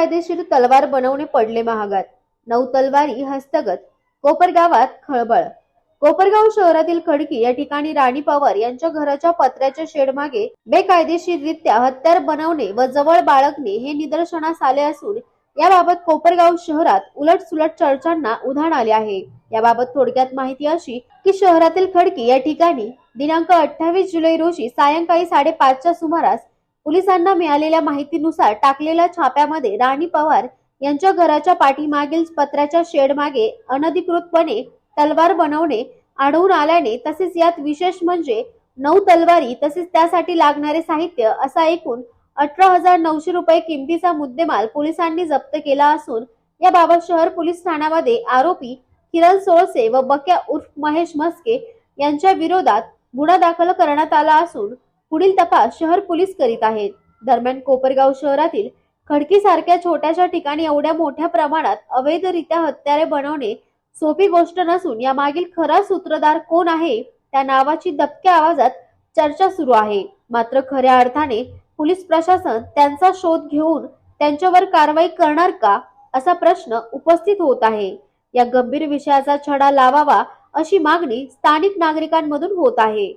बेकायदेशीर तलवार बनवणे पडले महागात. नऊ तलवारी हस्तगत कोपरगावात खळबळ. कोपरगाव शहरातील खडकी या ठिकाणी राणी पवार यांच्या घराच्या पत्र्याच्या शेड मागे बेकायदेशीररित्या हत्यार बनवणे व जवळ बाळगणे हे निदर्शनास आले असून याबाबत कोपरगाव शहरात उलट सुलट चर्चांना उधाण आले आहे. याबाबत थोडक्यात माहिती अशी की शहरातील खडकी या ठिकाणी दिनांक अठ्ठावीस जुलै रोजी सायंकाळी साडेपाचच्या सुमारास पोलिसांना मिळालेल्या माहितीनुसार टाकलेल्या छाप्यामध्ये राणी पवार यांच्या घराच्या पाठीमागील पत्र्याच्या शेडमागे अनधिकृतपणे तलवार बनवणे आढळून आल्याने तसेच यात विशेष म्हणजे नऊ तलवारी तसेच त्यासाठी लागणारे साहित्य असा एकूण अठरा हजार नऊशे रुपये किमतीचा मुद्देमाल पोलिसांनी जप्त केला असून याबाबत शहर पोलीस ठाण्यामध्ये आरोपी किरण सोळसे व बक्या उर्फ महेश म्हस्के यांच्या विरोधात गुन्हा दाखल करण्यात आला असून पुढील तपास शहर पोलीस करीत आहेत. दरम्यान कोपरगाव शहरातील खडकी सारख्या छोट्याशा ठिकाणी एवढ्या मोठ्या प्रमाणात अवैधरित्या हत्यारे बनवणे सोपी गोष्ट नसून या मागील खरा सूत्रधार कोण आहे त्या नावाची दबक्या आवाजात चर्चा सुरू आहे. मात्र खऱ्या अर्थाने पोलीस प्रशासन त्यांचा शोध घेऊन त्यांच्यावर कारवाई करणार का असा प्रश्न उपस्थित होत आहे. या गंभीर विषयाचा छडा लावावा अशी मागणी स्थानिक नागरिकांमधून होत आहे.